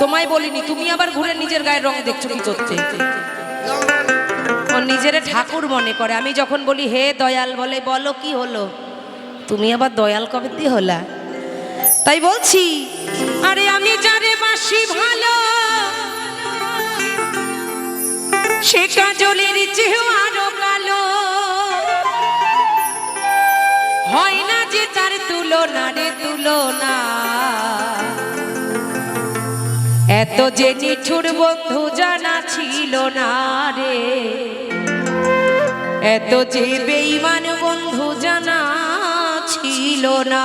তোমায় বলিনি, তুমি আবার ঘুরে নিজের গায়ের রং দেখছ কি ও নিজেরে ঠাকুর মনে করে। আমি যখন বলি, হে দয়াল, বলে, বলো কি হলো? তুমি আবার দয়াল কবে দিয়ে হলা? তাই বলছি, আরে আমি যারে বাসি ভালো, সে কাজলের চেয়েও আরও কালো। হয় না যে তার তুলনা রে তুলনা যে নিঠুর বন্ধু জানা ছিল না রে। এত যে বেইমান বন্ধু জানা ছিল না।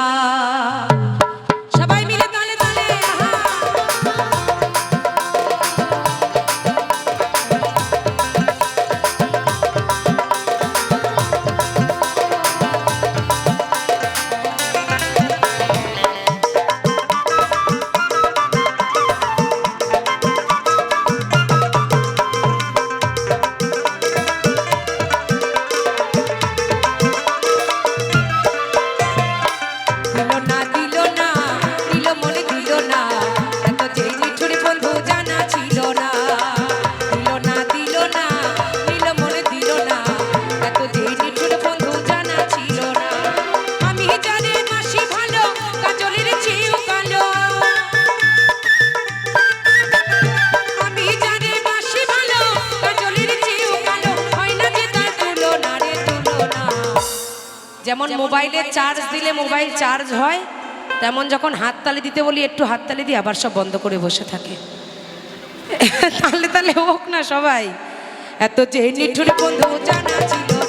যেমন মোবাইলে চার্জ দিলে মোবাইল চার্জ হয় তেমন যখন হাততালি দিতে বলি একটু হাততালি দিয়ে আবার সব বন্ধ করে বসে থাকে। তাহলে তাহলে হোক না সবাই। এত যে নিঠুর বন্ধু জানা ছিল।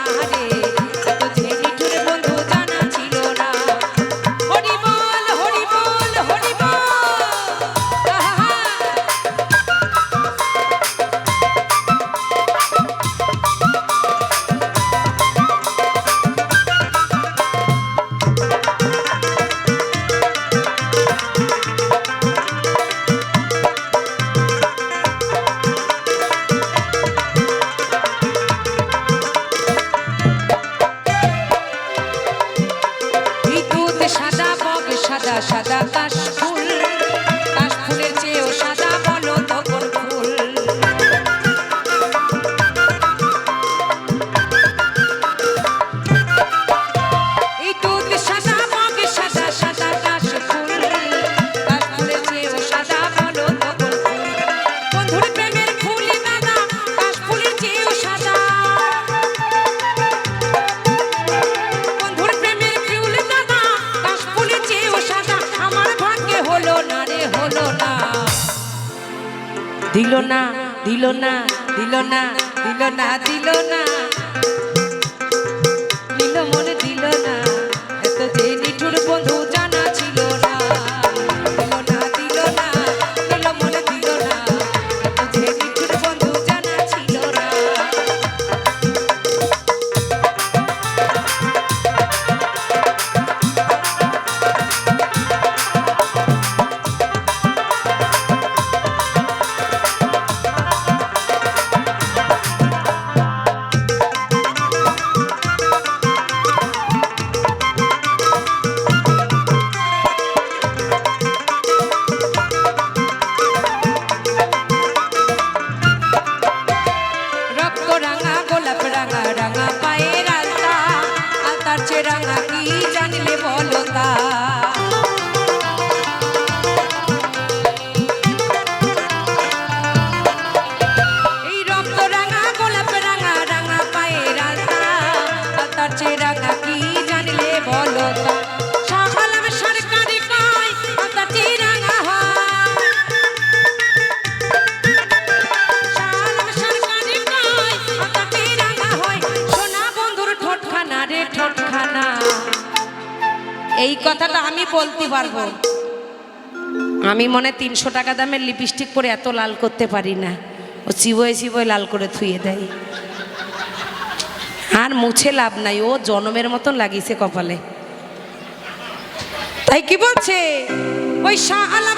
সাদা বগ সাদা সাদা দিল না দিল না দিল না দিল না দিল না আমি বলতে পারব। আমি মনে তিনশো টাকা দামের লিপস্টিক পরে এত লাল করতে পারি না। ও চিবয়ে চিবোয় লাল করে থুয়ে দেয়। আর মুছে লাভ নাই, ও জনমের মতন লাগিয়েছে কপালে। তাই কি বলছে? ওই শাহ আলম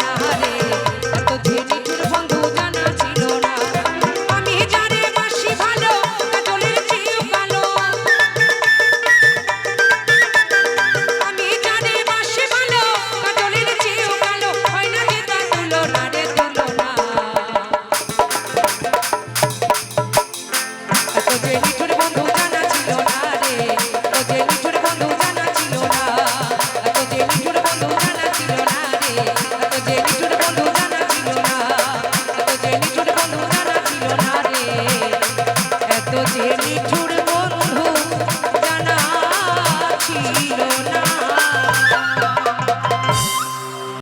না।